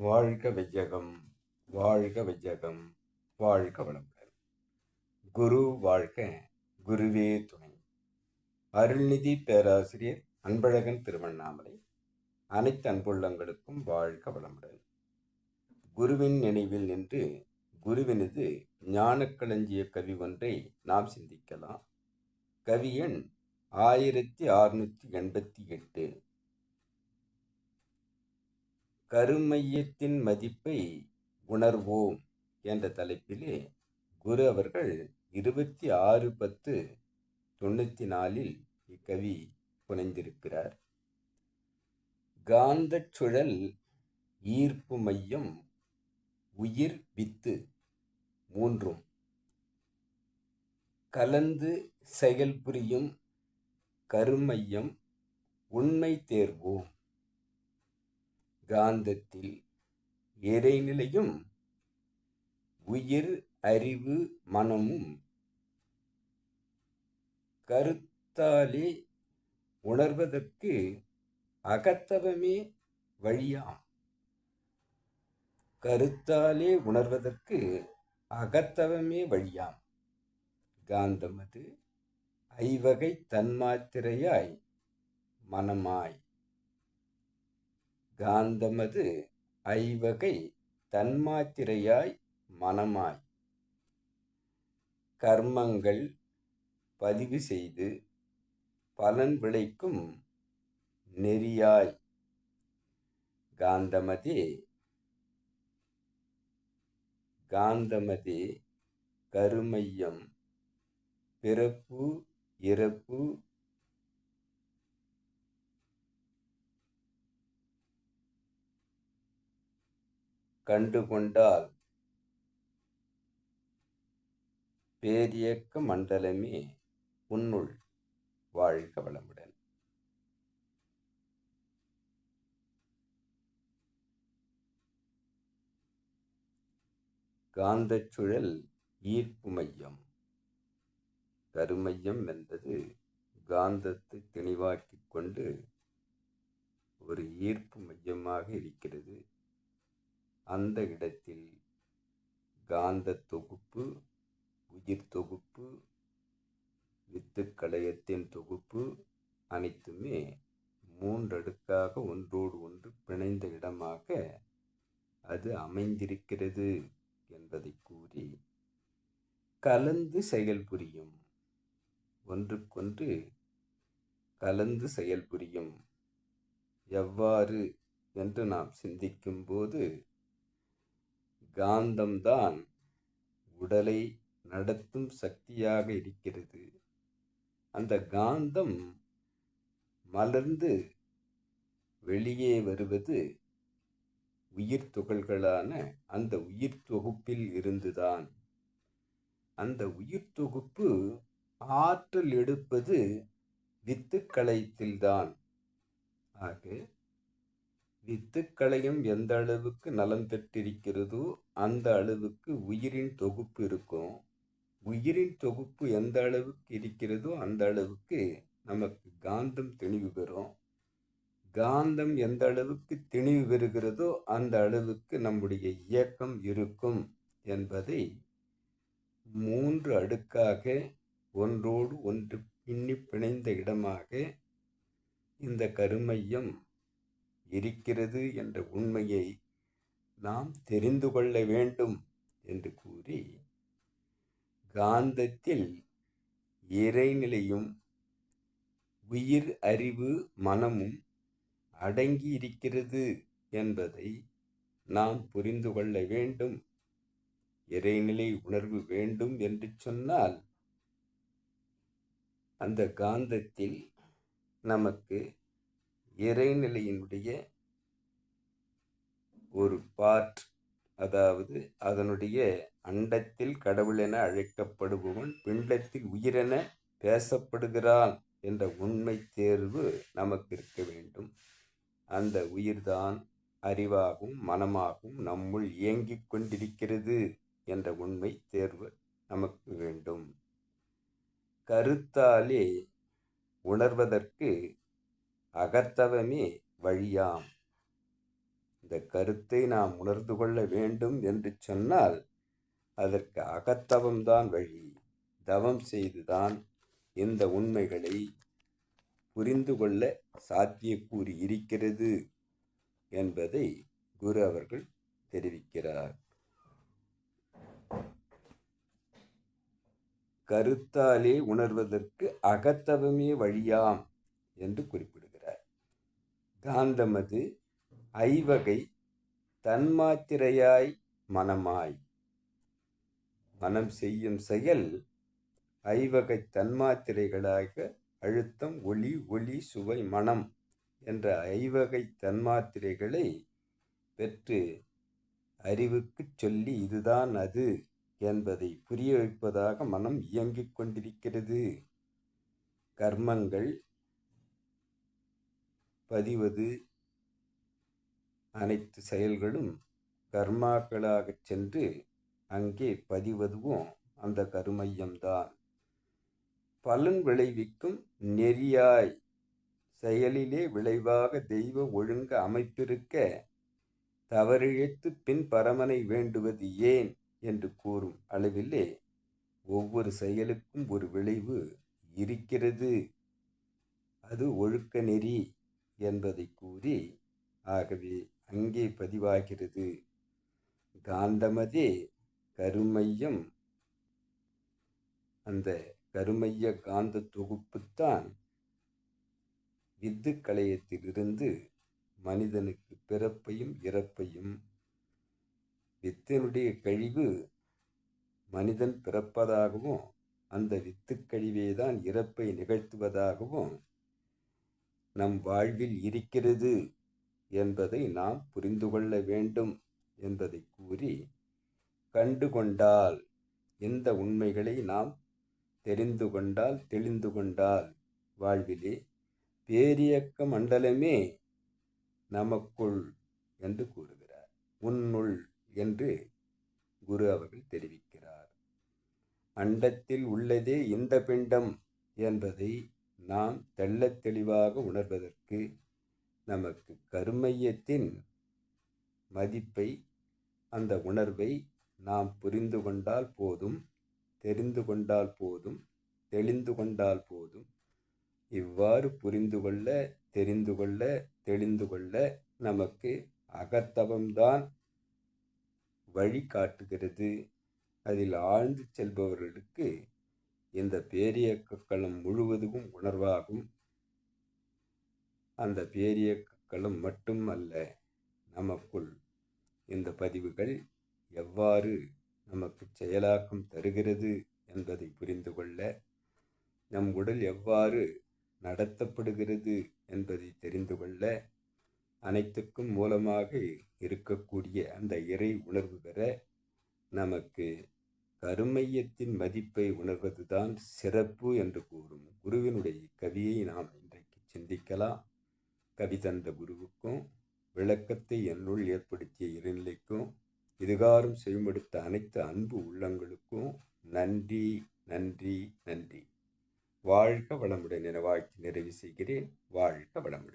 வாழ்க வையகம் வாழ்க வையகம் வாழ்க வளமுடன். குரு வாழ்க குருவே துணை. அருள்நிதி பேராசிரியர் அன்பழகன் திருவண்ணாமலை. அனைத்து அன்புள்ளங்களுக்கும் வாழ்க வளமுடன். குருவின் நினைவில் நின்று குருவினது ஞானக்களஞ்சிய கவி ஒன்றை நாம் சிந்திக்கலாம். கவியன் ஆயிரத்தி அறுநூற்றி எண்பத்தி எட்டு. கருமையத்தின் மதிப்பை உணர்வோம் என்ற தலைப்பிலே குரு அவர்கள் இருபத்தி ஆறு பத்து தொண்ணூற்றி நாலில் இக்கவி புனைந்திருக்கிறார். காந்தச் சுழல் ஈர்ப்பு மையம் உயிர் வித்து மூன்றும். கலந்து செயல்புரியும் கருமையம் உண்மை தேர்வோம். காந்தத்தில் இறைநிலையும் உயிர் அறிவு மனமும் கருத்தாலே உணர்வதற்கு அகத்தவமே வழியாம். கருத்தாலே உணர்வதற்கு அகத்தவமே வழியாம். காந்தமது ஐவகை தன்மாத்திரையாய் மனமாய். காந்தமது ஐவகை தன்மாத்திரையாய் மனமாய். கர்மங்கள் பதிவு செய்து பலன் விளைக்கும் நெறியாய். காந்தமதே. காந்தமதே கருமையம் பிறப்பு இறப்பு கண்டுகொண்டால். பேரியக்க மண்டலமே உன்னுள் வாழ்க வளமுடன். காந்தச்சுழல் ஈர்ப்பு மையம். கருமையம் என்பது காந்தத்தை தெளிவாக்கிக் கொண்டு ஒரு ஈர்ப்பு மையமாக இருக்கிறது. அந்த இடத்தில் காந்த தொகுப்பு உயிர் தொகுப்பு வித்துக்களையத்தின் தொகுப்பு அனைத்துமே மூன்றடுக்காக ஒன்றோடு ஒன்று பிணைந்த இடமாக அது அமைந்திருக்கிறது என்பதை கூறி கலந்து செயல்புரியும் ஒன்றுக்கொன்று கலந்து செயல்புரியும் எவ்வாறு என்று நாம் சிந்திக்கும்போது காந்தம்தான் உடலை நடத்தும் சக்தியாக இருக்கிறது. அந்த காந்தம் மலர்ந்து வெளியே வருவது உயிர் துகள்களான அந்த உயிர் தொகுப்பில் இருந்துதான். அந்த உயிர் தொகுப்பு ஆற்றல் எடுப்பது வித்துக்களையத்தில்தான் ஆக வித்துக்களையும் எந்த அளவுக்கு நலம் பெற்றிருக்கிறதோ அந்த அளவுக்கு உயிரின் தொகுப்பு இருக்கும். உயிரின் தொகுப்பு எந்த அளவுக்கு இருக்கிறதோ அந்த அளவுக்கு நமக்கு காந்தம் தெளிவு பெறும். காந்தம் எந்த அளவுக்கு தெளிவு பெறுகிறதோ அந்த அளவுக்கு நம்முடைய இயக்கம் இருக்கும் என்பதை மூன்று அடுக்காக ஒன்றோடு ஒன்று பின்னி பிணைந்த இடமாக இந்த கருமையம் இருக்கிறது என்ற உண்மையை நாம் தெரிந்து கொள்ள வேண்டும் என்று கூறி காந்தத்தில் இறைநிலையும் உயிர் அறிவு மனமும் அடங்கி இருக்கிறது என்பதை நாம் புரிந்து கொள்ள வேண்டும். இறைநிலை உணர்வு வேண்டும் என்று சொன்னால் அந்த காந்தத்தில் நமக்கு இறைநிலையினுடைய ஒரு பார்ட் அதாவது அதனுடைய அண்டத்தில் கடவுள் என அழைக்கப்படுபவன் பிண்டத்தில் உயிரென பேசப்படுகிறான் என்ற உண்மை தேர்வு நமக்கு இருக்க வேண்டும். அந்த உயிர்தான் அறிவாகவும் மனமாகவும் நம்முள் இயங்கிக் கொண்டிருக்கிறது என்ற உண்மை தேர்வு நமக்கு வேண்டும். கருத்தாலே உணர்வதற்கு அகத்தவமே வழியாம். இந்த கருத்தை நாம் உணர்ந்து கொள்ள வேண்டும் என்று சொன்னால் அதற்கு அகத்தவம்தான் வழி. தவம் செய்துதான் இந்த உண்மைகளை புரிந்து கொள்ள சாத்தியக்கூறி இருக்கிறது என்பதை குரு அவர்கள் தெரிவிக்கிறார். கருத்தாலே உணர்வதற்கு அகத்தவமே வழியாம் என்று குறிப்பிடுகிறார். காந்தமது ஐவகை தன்மாத்திரையாய் மனமாய். மனம் செய்யும் செயல் ஐவகை தன்மாத்திரைகளாக அழுத்தம் ஒளி ஒளி சுவை மனம் என்ற ஐவகை தன்மாத்திரைகளை பெற்று அறிவுக்குச் சொல்லி இதுதான் அது என்பதை புரிய வைப்பதாக மனம் இயங்கிக் கொண்டிருக்கிறது. கர்மங்கள் பதிவது அனைத்து செயல்களும் கர்மாக்களாகச் சென்று அங்கே பதிவதுவும் அந்த கருமையம்தான். பலன் விளைவிக்கும் நெறியாய் செயலிலே விளைவாக தெய்வ ஒழுங்க அமைப்பிருக்க தவறிழைத்து பின் பரமனை வேண்டுவது ஏன்? என்று கூறும் அளவிலே ஒவ்வொரு செயலுக்கும் ஒரு விளைவு இருக்கிறது. அது ஒழுக்க நெறி. என்பதை கூறி ஆகவே அங்கே பதிவாகிறது. காந்தமதே கருமையம். அந்த கருமைய காந்த தொகுப்புத்தான் வித்து கலையத்திலிருந்து மனிதனுக்கு பிறப்பையும் இறப்பையும் வித்தினுடைய கழிவு மனிதன் பிறப்பதாகவும் அந்த வித்து கழிவே தான் இறப்பை நிகழ்த்துவதாகவும் நம் வாழ்வில் இருக்கிறது என்பதை நாம் புரிந்து கொள்ள வேண்டும் என்பதை கூறி கண்டு கொண்டால் இந்த உண்மைகளை நாம் தெரிந்து கொண்டால் தெளிந்து கொண்டால் வாழ்விலே பேரியக்க மண்டலமே நமக்குள் என்று கூறுகிறார். உன்னுள் என்று குரு அவர்கள் தெரிவிக்கிறார். அண்டத்தில் உள்ளதே இந்த பிண்டம் என்பதை நாம் தெள்ளத் தெளிவாக உணர்வதற்கு நமக்கு கருமையத்தின் மதிப்பை அந்த உணர்வை நாம் புரிந்து கொண்டால் போதும் தெரிந்து கொண்டால் போதும் தெளிந்து கொண்டால் போதும். இவ்வாறு புரிந்து கொள்ள தெரிந்து கொள்ள தெளிந்து கொள்ள நமக்கு அகத்தவம்தான் வழி காட்டுகிறது. அதில் ஆழ்ந்து செல்பவர்களுக்கு இந்த பேரியக்க களம் முழுவதும் உணர்வாகும். அந்த பேரியக்க களம் மட்டும் அல்ல நமக்குள் இந்த பதிவுகள் எவ்வாறு நமக்கு செயலாக்கம் தருகிறது என்பதை புரிந்து கொள்ள நம் உடல் எவ்வாறு நடத்தப்படுகிறது என்பதை தெரிந்து கொள்ள அனைத்துக்கும் மூலமாக இருக்கக்கூடிய அந்த இறை உணர்வு பெற நமக்கு கருமையத்தின் மதிப்பை உணர்வதுதான் சிறப்பு என்று கூறும் குருவினுடைய கவியை நாம் இன்றைக்கு சிந்திக்கலாம். கவி தந்த குருவுக்கும் விளக்கத்தை என்னுள் ஏற்படுத்திய இறைநிலைக்கும் இதுகாரும் செய்மெடுத்த அனைத்து அன்பு உள்ளங்களுக்கும் நன்றி நன்றி நன்றி. வாழ்க வளமுடன் என வாழ்த்து நிறைவு செய்கிறேன். வாழ்க வளமுடன்.